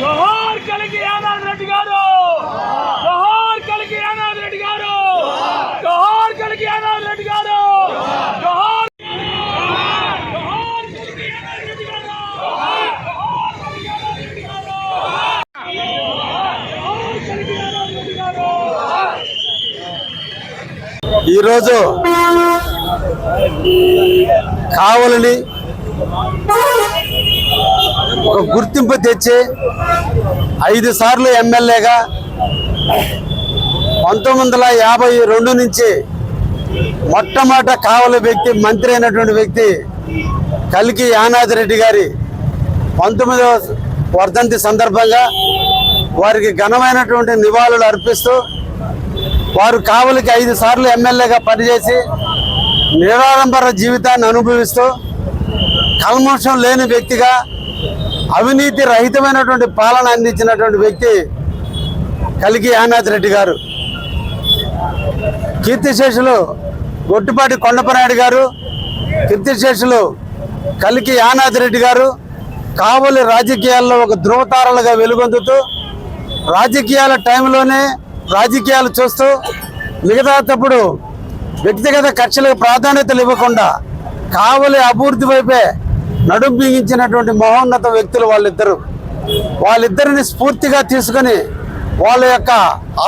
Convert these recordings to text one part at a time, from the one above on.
జోహార్ కలిగి యానాద్ రెడ్డి గారు జోహార్ కలిగి యానాద్ రెడ్డి గారు జోహార్ కలిగి యానాద్ రెడ్డి గారు జోహార్ జోహార్ కలిగి యానాద్ రెడ్డి గారు జోహార్ కలిగి యానాద్ రెడ్డి గారు జోహార్ కలిగి యానాద్ రెడ్డి గారు ఈరోజు కావాలని ఒక గుర్తింపు తెచ్చి ఐదు సార్లు ఎమ్మెల్యేగా పంతొమ్మిది వందల యాభై రెండు నుంచి మొట్టమొదట కావలి వ్యక్తి మంత్రి అయినటువంటి వ్యక్తి కలికి యానాది రెడ్డి గారి పంతొమ్మిదవ వర్ధంతి సందర్భంగా వారికి ఘనమైనటువంటి నివాళులు అర్పిస్తూ వారు కావలికి ఐదు సార్లు ఎమ్మెల్యేగా పనిచేసి నిరాడంబర జీవితాన్ని అనుభవిస్తూ కల్మోషం లేని వ్యక్తిగా అవినీతి రహితమైనటువంటి పాలన అందించినటువంటి వ్యక్తి కలిగి యానాథ్ రెడ్డి గారు. కీర్తిశేషులు గొట్టిపాటి కొండపనాయుడు గారు కీర్తిశేషులు కలికి యానాథ్ రెడ్డి గారు కావలి రాజకీయాల్లో ఒక ధృవతారలుగా వెలుగొందుతూ రాజకీయాల టైంలోనే రాజకీయాలు చూస్తూ మిగతా తప్పుడు వ్యక్తిగత కక్షలకు ప్రాధాన్యతలు ఇవ్వకుండా కావలి అభివృద్ధి వైపే నడుం బిగించినటువంటి మహోన్నత వ్యక్తులు వాళ్ళిద్దరు. వాళ్ళిద్దరిని స్ఫూర్తిగా తీసుకొని వాళ్ళ యొక్క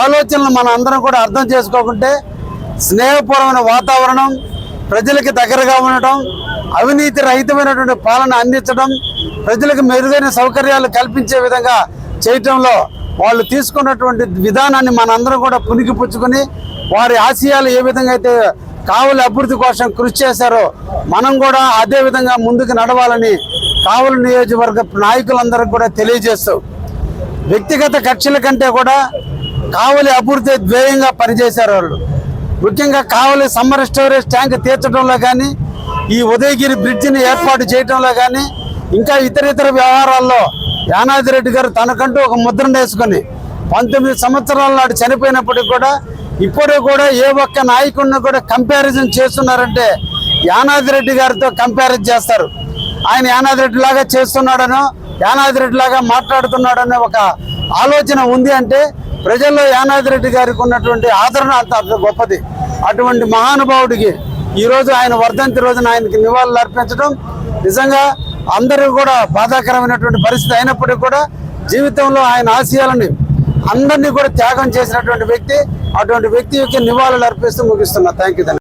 ఆలోచనలు మన అందరం కూడా అర్థం చేసుకోకుంటే స్నేహపూర్వమైన వాతావరణం ప్రజలకి దగ్గరగా ఉండటం అవినీతి రహితమైనటువంటి పాలన అందించడం ప్రజలకు మెరుగైన సౌకర్యాలు కల్పించే విధంగా చేయటంలో వాళ్ళు తీసుకున్నటువంటి విధానాన్ని మనందరం కూడా పుణికిపుచ్చుకొని వారి ఆశయాలు ఏ విధంగా అయితే కావలి అభివృద్ధి కోసం కృషి చేశారో మనం కూడా అదే విధంగా ముందుకు నడవాలని కావలి నియోజకవర్గ నాయకులందరికీ కూడా తెలియజేస్తూ వ్యక్తిగత కక్షల కంటే కూడా కావలి అభివృద్ధి ధ్యేయంగా పనిచేశారు వాళ్ళు. ముఖ్యంగా కావలి సమ్మర్ స్టోరేజ్ ట్యాంక్ తీర్చడంలో కానీ ఈ ఉదయగిరి బ్రిడ్జిని ఏర్పాటు చేయడంలో కానీ ఇంకా ఇతర ఇతర వ్యవహారాల్లో యానాది రెడ్డి గారు తనకంటూ ఒక ముద్రను వేసుకొని పంతొమ్మిది సంవత్సరాల నాడు చనిపోయినప్పటికి కూడా ఇప్పుడు కూడా ఏ ఒక్క నాయకుడిని కూడా కంపారిజన్ చేస్తున్నారంటే యానాది రెడ్డి గారితో కంపారిజన్ చేస్తారు. ఆయన యానాది రెడ్డి లాగా చేస్తున్నాడనో యానాది రెడ్డి లాగా మాట్లాడుతున్నాడనే ఒక ఆలోచన ఉంది అంటే ప్రజల్లో యానాది రెడ్డి గారికి ఉన్నటువంటి ఆదరణ అంత అంత గొప్పది. అటువంటి మహానుభావుడికి ఈరోజు ఆయన వర్ధంతి రోజున ఆయనకి నివాళులు అర్పించడం నిజంగా అందరూ కూడా బాధాకరమైనటువంటి పరిస్థితి అయినప్పటికీ కూడా జీవితంలో ఆయన ఆశయాలని అందరినీ కూడా త్యాగం చేసినటువంటి వ్యక్తి అటువంటి వ్యక్తి యొక్క నివాళులు అర్పిస్తూ ముగిస్తున్నా. Thank you